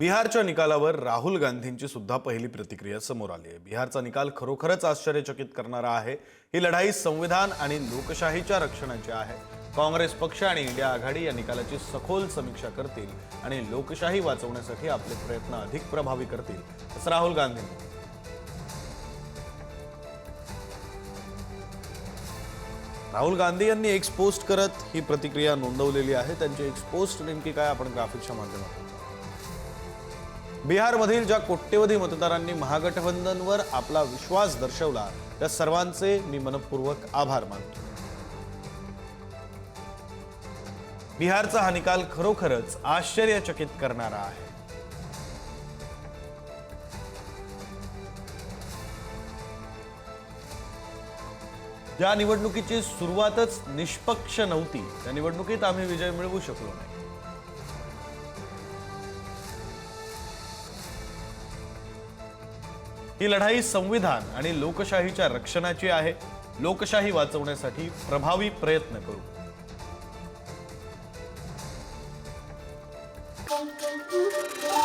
बिहारच्या निकालावर राहुल गांधींची सुद्धा पहिली प्रतिक्रिया समोर आली आहे. बिहारचा निकाल खरोखरच आश्चर्यचकित करणारा आहे. ही लढाई संविधान आणि लोकशाहीच्या रक्षणाची आहे. काँग्रेस पक्ष आणि इंडिया आघाडी या निकालाची सखोल समीक्षा करतील आणि लोकशाही वाचवण्यासाठी आपले प्रयत्न अधिक प्रभावी करतील असं राहुल गांधी राहुल गांधी यांनी एक्सपोस्ट करत ही प्रतिक्रिया नोंदवलेली आहे. त्यांची एक्सपोस्ट नेमकी काय? आपण ग्राफिकच्या माध्यमातून बिहारमधील ज्या कोट्यवधी मतदारांनी महागठबंधनवर आपला विश्वास दर्शवला त्या सर्वांचे मी मनपूर्वक आभार मानतो. बिहारचा हा निकाल खरोखरच आश्चर्यचकित करणारा आहे. ज्या निवडणुकीची सुरुवातच निष्पक्ष नव्हती त्या निवडणुकीत आम्ही विजय मिळवू शकलो नाही. ही लढाई संविधान आणि लोकशाहीच्या रक्षणाची आहे लोकशाही वाचवण्यासाठी प्रभावी प्रयत्न करू Thank you.